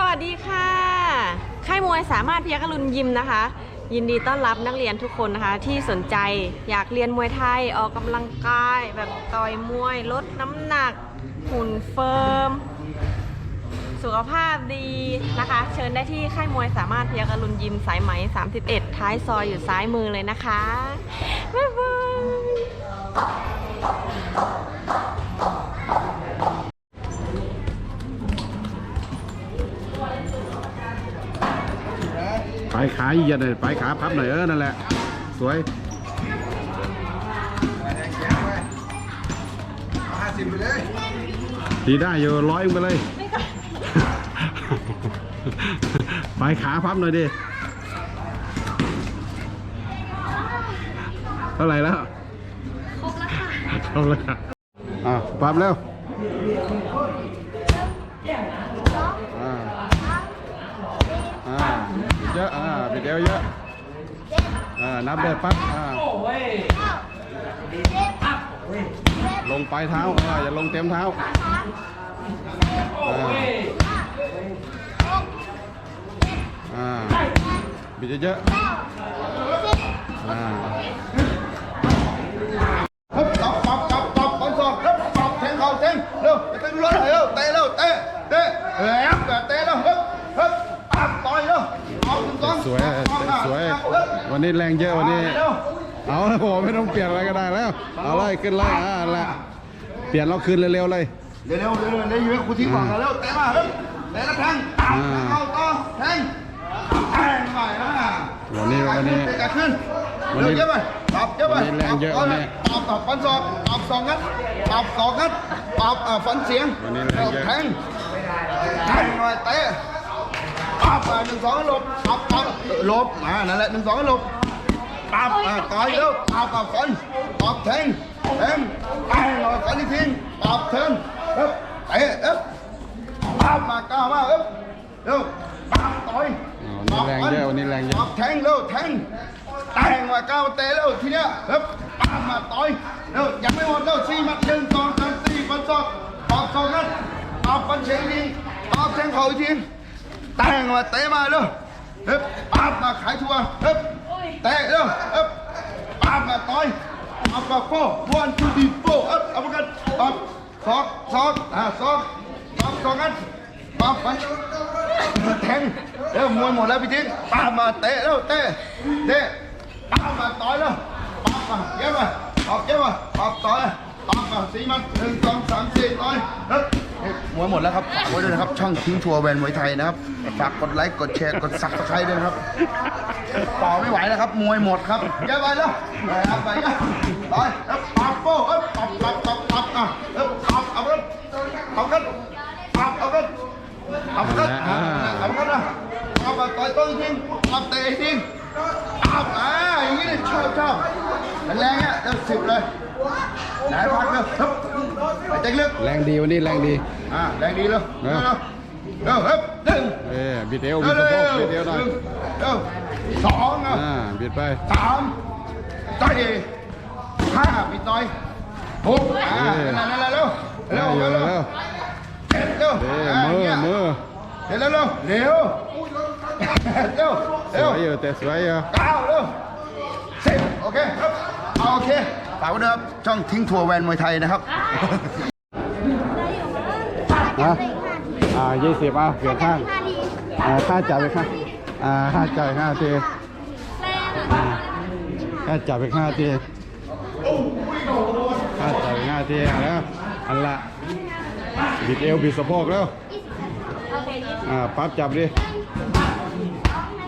สวัสดีค่ะ ค่ายมวยสามารถพยัคฆรุณยิมนะคะ ยินดีต้อนรับนักเรียนทุกคนนะคะ ที่สนใจอยากเรียนมวยไทยออกกำลังกาย แบบต่อยมวยลดน้ำหนัก หุ่นเฟิร์ม สุขภาพดีนะคะ เชิญได้ที่ค่ายมวยสามารถพยัคฆรุณยิมสายไหม 31 ท้ายซอยอยู่ซ้ายมือเลยนะคะบ๊ายบาย ขาเหยียดเลยปลายขาพับหน่อยเออนั่นแหละ สวยห้าสิบไปเลยตีได้อยู่ร้อยไปเลยปลายขาพับหน่อยดิเท่าไหร่แล้วครบแล้วค่ะครบแล้วค่ะอะพับเร็วอ่าอ่าบิด เยอะอ่าบิดเอวเยอะอ่านับเดินปั๊บอ่าลงปลายเท้าอ่าอย่าลงเต็มเท้าอ่าอ่าบิดเยอะๆอ่า ฮึบตบตบตบตบคนสอบฮึบตบแทงเข่าแทงเร็วไปเตะดูรถเร็วเตะเร็วเตะเตะเฮ้ยแบบเตะเร็วฮึบฮึบปับต่อยเร็วเอาถึงสอง สวยสวย วั นนี้แรงเยอะวันนี้ เอาละผมไม่ต้องเปลี่ยนอะไรก็ได้แล้ว เอาเลยขึ้นเลยอ่าละเปลี่ยนเราคืนเร็วๆเลย เร็วเร็วเร็วเร็วอยู่ให้ครูทิ้งก่อนเร็วเตะมาฮึบเตะแล้วแทงปับแทงเข่าต่อแทงแทงไปนะวันนี้วันนี้เตะขึ้นวันนี้เร็วเยอะไปตบเยอะไปวันนี้แรงเยอะวันนี้ตบตบฟันศอกตบสองนัดตบสองนัดตบอ่าฟันเสียงวันนี้แรงเยอะแทงแทงหน่อยเตะปับอ่าหนึ่งสองหลบปับปับหลบอ่านั่นแหละหนึ่งสองหลบ ปับอ่าต่อยเร็วปับปับฟันปับแทงแทงแทงหน่อยฟันอีกทีปับแทงเอ๊บเตะเอ๊บปับมาก้าวมาเอ๊บเร็วปับต่อยอ๋อวันนี้แรงเยอะวันนี้แรงเยอะปับแทงเร็วแทงแทงมาก้าวเตะเร็วทีเนี้ยเอ๊บปับมาต่อยเร็วยังไม่หมดเร็วสี่มัดหนึ่งสองสามสี่ฟันศอกปับสองนัดปับฟันเฉียงทีปับแทงเข่าอีกทีแตงมาเตะมาเร็วเฮ้ยปาบมาขายทัวร์เฮ้ย เตะเร็วเฮ้ยปาบมาต่อยเอาปากโป้วันทูดีโป้เฮ้ยเอาไปกันปับสองสองอ่าสองปับสองกันปับไปแทงเร็วมวยหมดแล้วพี่ทิ้งปาบมาเตะเร็วเตะเตะปาบมาต่อยเร็วปาบมาเย็บมาปาบเย็บมาปาบต่อยปาบมาสี่มันหนึ่งสองสามสี่ต่อยเฮ้ย มวยหมดแล้วครับฝากไว้ด้วยนะครับ ช่องทิ้งทัวร์แวนมวยไทยนะครับ ฝากกดไลค์ กดแชร์ กดซับสไครต์ด้วยนะครับต่อไม่ไหวแล้วครับ มวยหมดครับแกไปแล้วไปครับไปครับไปครับปับโป้เอ้ยปับปับปับปับอะเอ้ยปับเอากันเอากันปับเอากันเอากันอ่าเอากันนะปับมาต่อยต้นทิ้งปับเตะทิ้งปับอ่าอย่างนี้เลยชอบชอบแรงๆอะเดี๋ยวสิบเลยไหนพักเลยครับไปเจ๊กลึกแรงดีวันนี้แรงดี อ่าแรงดีเลยเร็เร็ววเร็วเร็วหนึ่งเอ้บิดเอวบิเร็ดวสะเร็โพวกบิดเอวหน่อยเร็วสองอะอ่าบิดไปสามสี่ห้าปิดหน่อยหกอ่านั่นนั่นเร็วเร็วเร็เร็ววเร็เร็ววเจ็ดเร็วเอ้อ่ามือเนี่ยมือเร็วเร็วเร็วเร็วเร็วสเร็ววยอยู่แต่สวยอยู่เก้าเร็วสิบโอเคครับเอาโอเคฝากไว้ด้วยครับช่องทิ้งทัวร์แวนมวยไทยนะครับ นะอ่ายี่สิบอะเปลี่ยนข้างอ่าค่าจ่ายไปข้างอ่าค่าจ่ายห้าทีอ่าค่าจ่ายไปห้าทีค่าจ่ายไปห้าทีแล้วอันละบิดเอวบิดสะโพกแล้วอ่าปั๊บจับดิ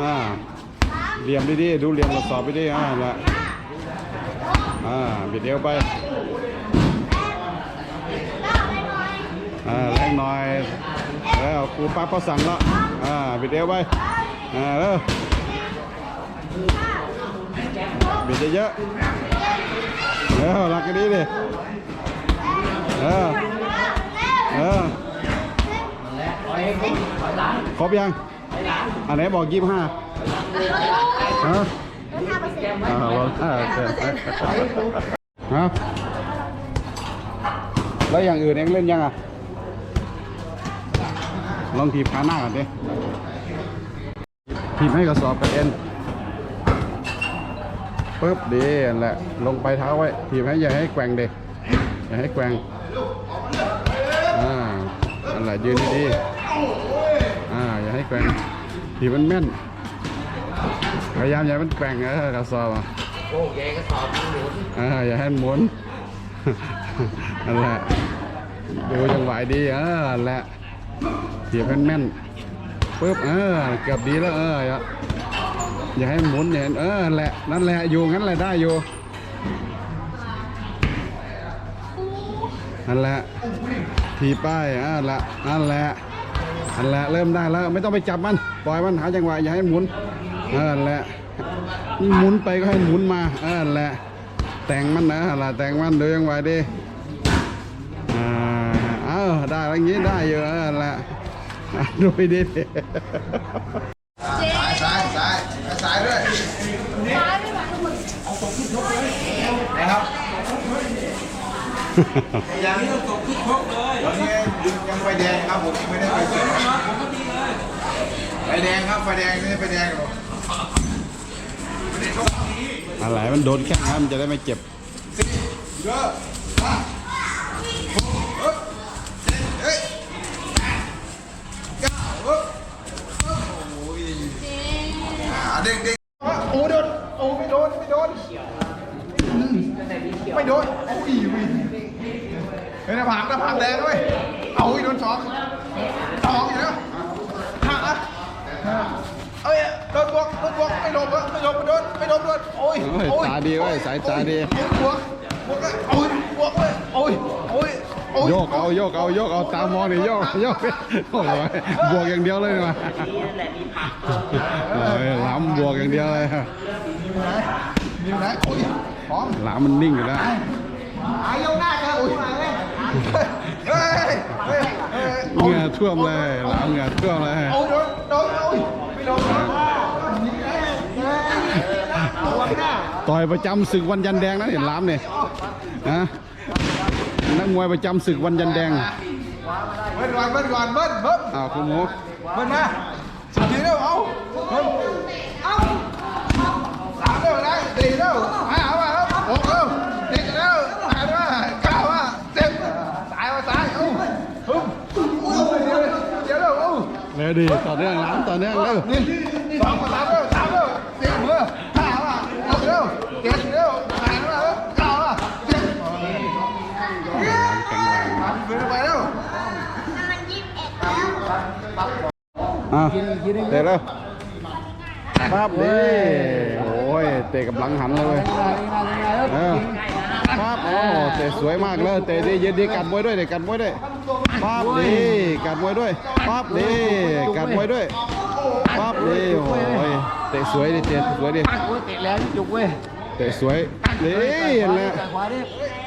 อ่าเหลี่ยมดีๆดูเหลี่ยมทดสอบไปดิอ่าละอ่าบิดเอวไป อ่าแรงหน่อยแล้วครูปั๊บเขาสั่งแล้วอ่าบิดเอวไปอ่าเร็วบิดเยอะๆเร็วรักกันดีดิเออเออครบยังอันไหนบอกยี่ห้าฮะอ่าลดห้าเปอร์เซ็นต์ฮะแล้วอย่างอื่นเองเล่นยังอะ ลองถีบขาหน้าก่อนดิถีบให้กระสอบกระเด็นปึ๊บดีนั่นแหละลงไปเท้าไว้ถีบให้อย่าให้แกว่งเด็อย่าให้แกว่งอ่านั่นแหละยืนดีๆอ่าอย่าให้แกว่งถีบมันแม่นพยายามอย่าให้มันแกว่งนะกระสอบอะโอ้ยกระสอบหมุนอ่าอย่าให้มันหมุนนั่นแหละดูจังหวะดีเออนั่นแหละ เสียบแม่นๆปึ๊บเออเกือบดีแล้วเอออย่าอย่าให้มันหมุนอย่าให้เออแหละนั่นแหละอยู่งั้นแหละได้อยู่นั่นแหละทีป้ายอ่าละนั่นแหละนั่นแหละเริ่มได้แล้วไม่ต้องไปจับมันปล่อยมันหาจังหวะอย่าให้มันหมุนเออนั่นแหละนี่หมุนไปก็ให้หมุนมาเออนั่นแหละแต่งมันนะนั่นแหละแต่งมันดูจังหวดีอ่าเอ้าได้แล้วงี้ได้อยู่เอะ อะดูไปดิซ้ายซ้ายซ้ายซ้ายด้วยนะครับยังไม่ต้องตกทุกครบเลยตอนนี้ยังไฟแดงครับผมยังไม่ได้ไฟเขียวไฟแดงครับไฟแดงนี่ไฟแดงอยู่อะไรมันโดนแข้งนะมันจะได้ไม่เจ็บเยอะห้าหกเฮ้ยเจ็ดเฮ้ยเก้าเฮ้ยโอ้ยอ่า เด้งเด้งโอ้โดนโอ้ไม่โดนไม่โดนไม่โดนโอ้ยวิเฮ้ยหน้าผากหน้าผากแดงด้วยเอาอีโดนสองสองอยู่แล้วห้าอะห้าเอ้ยโดนบวกโดนบวกไม่โดนวะไม่โดนไม่โดนไม่โดนโดนโอ้ยเฮ้ยโอ้ยตาดีเว้ยสายตาดีบวกบวกโอ้ยบวกเลยโอ้ย โอ้ยโอ้ยโยกเอาโยกเอาโยกเอาตามองดิโยกโยกโอ้ยบวกอย่างเดียวเลยนะโอ้ยหลามบวกอย่างเดียวเลยนิ้วไหนโอ้ยพร้อมหลามมันนิ่งอยู่แล้วอายกหน้าเจอโอ้ยมาเลยเฮ้ยเฮ้ยเฮ้ยเหงื่อท่วมเลยหลามเหงื่อท่วมเลยโอ้ยโดนโดนโอ้ยไม่โดนระวังหน้าต่อยประจำศึกวันยันแดงนะเห็นหลามเนี่ยนะ นักมวยประจำศึกวันยันแดงเบิ้ลก่อนเบิ้ลก่อนเบิ้ลเบิ้ลอ้าวคุณหมูเบิ้ลมาสิบทีเร็วเอาเบิ้ลเอาสามเร็วนะสี่เร็วห้ามาแล้วหกเร็วเจ็ดเร็วแปดมาเก้ามาสิบสายมาสายเอ้าฮึ่มเดี๋ยวเดี๋ยวเร็วเอ้าเร็วดีต่อเนื่องหลามต่อเนื่องเร็วนี่สองมาสามเร็วสามเร็วสี่มือห้ามาหกเร็วเจ็ดเร็วแปดมาแล้วเก้ามาสิบ หลามแข็งแรง มือไปเร็ว อะเตะแล้วครับนี่โอ้ยเตะกับหลังหันเลยเว้ยเออครับโอ้เตะสวยมากเลยเตะดียืนดีกัดมวยด้วยเตะกัดมวยด้วยปั๊บดีกัดมวยด้วยปั๊บดีกัดมวยด้วยปั๊บดีโอ้ยเตะสวยดิเตะสวยดิปักโอ้ยเตะแรงจุกเว้ยเตะสวยนี่เห็นแล้วขวาดิ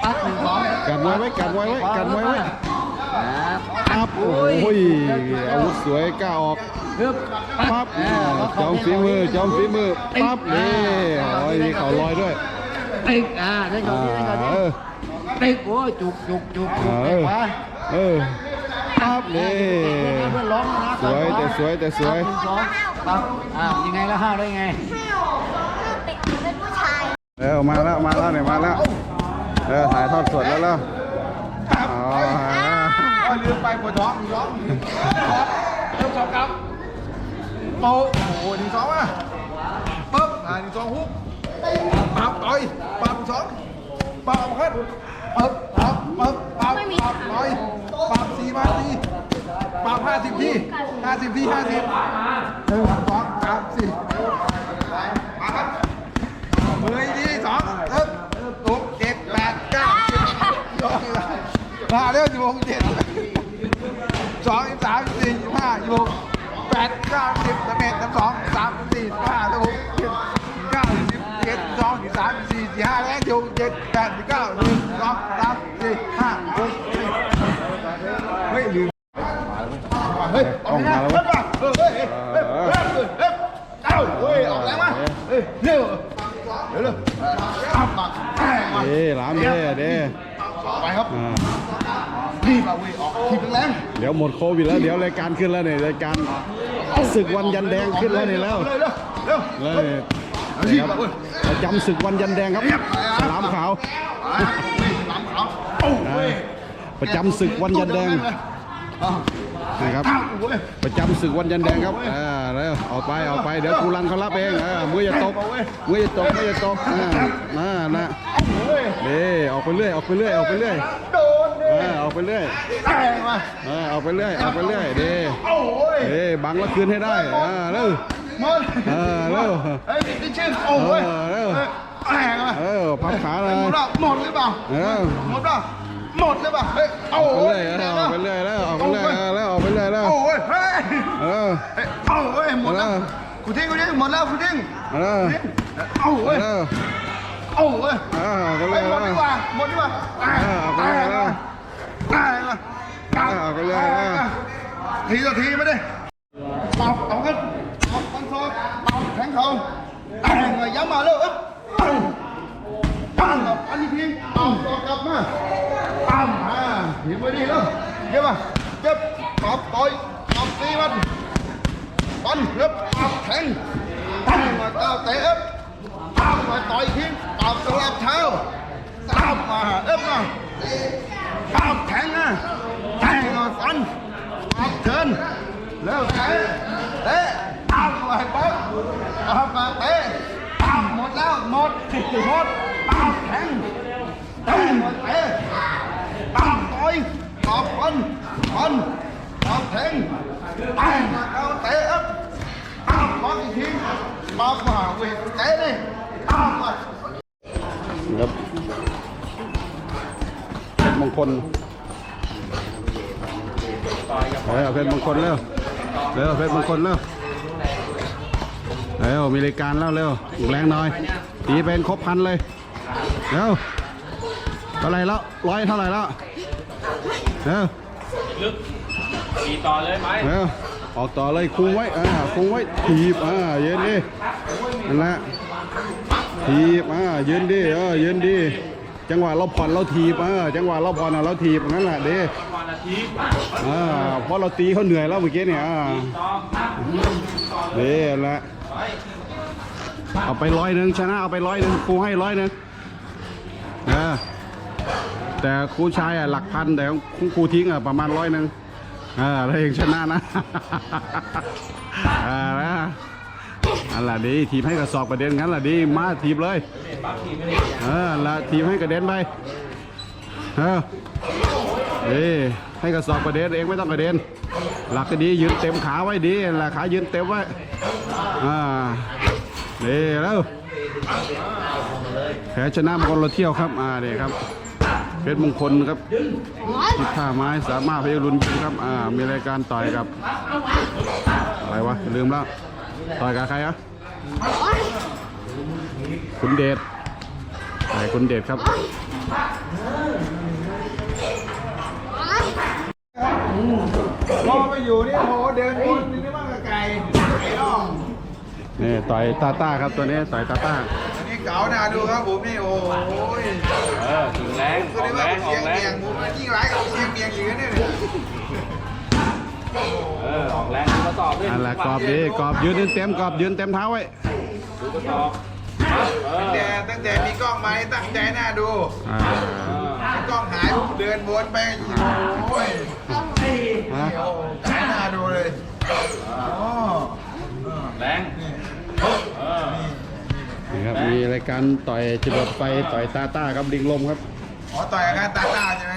ปักหนึ่งสองกัดมวยไว้กัดมวยไว้กัดมวยไว้ครับ ปั๊บโอ้ยอาวุธสวยกล้าออกปึ๊บปั๊บจอมฝีมือจอมฝีมือปั๊บนี่โอ้ยมีเข่าลอยด้วยติ๊กอ่าได้ก่ออ่านได้ก่อนเออติ๊กโอ้ยจุกจุกจุกจุกเอเตะอขวาเออปั๊บนี่เพื่อนร้องนะสวยแต่สวยแต่สวยหนึ่งสองปั๊บอ่ายังไงแล้วห้าได้ไงเออมาแล้วมาแล้วเนี่ยมาแล้วเออถ่ายทอดสดแล้วแล้วอ๋อโอ้ยลืมไปปวดท้องท้องเริ่มสองครับโอ้โหหนึ่งสองมาปึ๊บอ่าหนึ่งสองฮุกปับต่อยปับสองปับขึ้นปึ๊บปับปึ๊บปับปับต่อยปับสี่มาสี่ปับห้าสิบทีห้าสิบทีห้าสิบหนึ่งสองสามสี่มาครับมือดีสองตึ๊บหกเจ็ดแปดเก้าสิบสองมาเร็วสิบหกเจ็ด สองสามสี่ห้าหกแปดเก้าสิบสิบเอ็ดสิบสองสามสี่ห้าหกเจ็ดเก้าสิบเจ็ดสองสามสี่สี่ห้าแล้วหกเจ็ดแปดเก้าหนึ่งสองสามสี่ห้าหกเจ็ดเฮ้ยลืมเฮ้ยออกมาแล้วเฮ้ยเฮ้ยเฮ้ยเฮ้ยเอ้าเฮ้ยออกแล้วมาเฮ้ยเร็วเร็วเร็วเอามาเด้หลามเด้เด้ไปครับ อ่าทีบเอาเว้ยออกทีบแรงเดี๋ยวหมดโควิดแล้วเดี๋ยวรายการขึ้นแล้วเนี่ยรายการศึกวันยันแดงขึ้นแล้วเนี่ยแล้วเร็วเร็วเร็วแล้วเนี่ยเอาทีนะบครับเอาเว้ยประจำศึกวันยันแดงครับฉลามขาวอะนี่หลามขาวโอ้เว้ยประจำศึกวันยันแดงอะนะครับอ้าวเว้ยประจำศึกวันยันแดงครับอ่าแล้วออกไปออกไปเดี๋ยวครูรันเขารับเองอ่ามืออย่าตกมืออย่าตกมืออย่าตกอ่าน่านะเว้ยเด้ออกไปเรื่อยออกไปเรื่อยออกไปเรื่อยโดนดิ อ่าออกไปเรื่อยแตงมาอ่าออกไปเรื่อยออกไปเรื่อยเด้โอ้ยเด้บังแล้วคืนให้ได้อ่าเร็วหมดเออเร็วเฮ้ยนี่ชื่อโอ้ยเออเร็วแตงมาเออพับขาเลหยมดแล้วหมดหรือเปล่าเออหมดเปล่าหมดหรือเปล่าเฮ้ยอโอ้อกไปยเรื่อยเออออกไปเรื่อยแล้วออกไปเรื่อยเออแล้วออกไปเรื่อยแล้วโอ้ยเฮ้ยเออเฮ้ยโอ้ยหมดแล้วเออคุณทิ้งคุณทิ้งหมดแล้วคุณทิ้งเออโอ้ยเออโอ้ยเออออกไปเฮ้เรื่ยอยหมแล้ดวดีกว่าหมดดีกว่าเออเอาไปเลย ตายมาเอาไปเลยเออทีต่อทีม่ได้ปอบเอากันปอบฟันซอยปอบแทงเขาแทงมาย้ำมาเลยเอ้ยตั้งกับอันนี้ทิ้งปอบต่อกลับมาตั้มอ่าทีไม่ดีแล้วเก็บมาเก็บปอบต่อยปอบตีมันปันเก็บปอบแทงแทงมาก้าวเตะเอ๊บตั้มมาต่อยทิ้งปอบสลับเท้าตั้มมาเอ๊บมา ปาบแทงอะแทงอะฟันปาบเทินแล้วเตะเตะปาบไปปั๊บปาบมาเตะปาบหมดแล้วหมดหมดปาบแทงแทงหมดเตะปาบต่อยปาบฟันฟันปาบแทงแทงเอาเตะอะปาบฟันอีกทีปาบมาเวทเตะดิปาบมาครับ มงคลเฮ้ยเอาเพชรมงคลเร็วเร็วเพชรมงคลเร็วเร็วมีรายการแล้วเร็วแรงหน่อย ตีเป็นครบพันเลยเร็วเท่าไหร่แล้วร้อยเท่าไหร่แล้วเร็วตีต่อเลยไหมเร็วออกต่อเลยคุมไว้อ่าคุมไว้ถีบอ่าเย็นดินั่นแหละถีบอ่ายืนดิเออยืนดิ จังหวะเราผ่อนเราถีบเออจังหวะเราผ่อนเราถีบงั้นแหละเด้วันอาทิตย์อ่าเพราะเราตีเขาเหนื่อยแล้วเมื่อกี้เนี่ยอ่าต่อเด้แหละเอาไปร้อยหนึ่งชนะเอาไปร้อยหนึ่งครูให้ร้อยหนึ่งนะแต่ครูชายอะหลักพันแต่ของครูทิ้งอะประมาณร้อยหนึ่งอ่าแล้วเองชนะนะอ่านะ อันละดีทีมให้กระสอบกระเด็นงั้นละดีมาทีมเลยเออละทีมให้กระเด็นไปเออเอ้ให้กระสอบกระเด็นเองไม่ต้องกระเด็นหลักก็ดียืนเต็มขาไว้ดีหลักขายืนเต็มไว้อ่านี่แล้วแพ้ชนะมงคลเราเที่ยวครับอ่านี่ครับเพชรมงคลครับที่ท่าไม้สามารถพชรรุนยิงครับอ่ามีรายการต่อยกับ อะไรวะลืมแล้ว ต่อยกับใครอะคุณเดชต่อยคุณเดชครับพอไปอยู่นี่โหเดินวนนี่นี่มันกับไก่ไก่น้องนี่ต่อยตาต้าครับตัวนี้ต่อยตาต้าอันนี้เก๋าหนาดูครับผมนี่โอ้ยเออถึงแรงอคืออกได้แรว่างอเสีอยงกแรเมียงงผมมันยิ่งร้ายกับเสียงเมียงอยู่เนี่ยเนี่ย เออออกแรงดูกระสอบด้วยอันละกรอบดีกรอบยืนเต็มๆกรอบยืนเต็มเท้าไว้ดูกระสอบเออแต่ตั้งแต่มีกล้องมานี่ตั้งใจหน้าดูอ่ามีกล้องหายเดินวนไปโอ้ยฮะใจหน้าดูเลยอ๋อแรงเออนี่ครับมีรายการต่อยจรวดไฟต่อยตาต้าครับลิงลมครับอ๋อต่อยกันตาตาใช่ไหม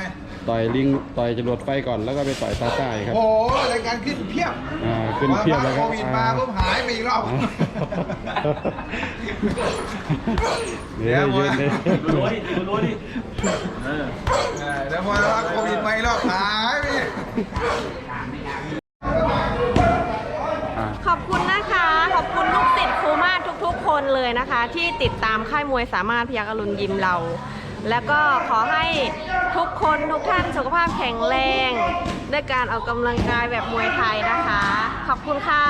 ต่อยลิงต่อยจรวดไฟก่อนแล้วก็ไปต่อยตาต้าอีกครับโอ้รายการขึ้นเพียบอ่าขึ้นเพียบเลยครับโควิดมาปุ๊บหายไปอีกรอบ เดี๋ยวยืนดิดูรู้ดิดูรู้ดิเออแล้วพอโควิดมาอีกรอบหายไปอีกอ่าขอบคุณนะคะ ขอบคุณลูกศิษย์ครูมาศทุกๆ คนเลยนะคะ ที่ติดตามค่ายมวยสามารถพยักอรุณยิมเรา แล้วก็ขอให้ทุกคนทุกท่านสุขภาพแข็งแรง ด้วยการออกกำลังกายแบบมวยไทยนะคะ ขอบคุณค่ะ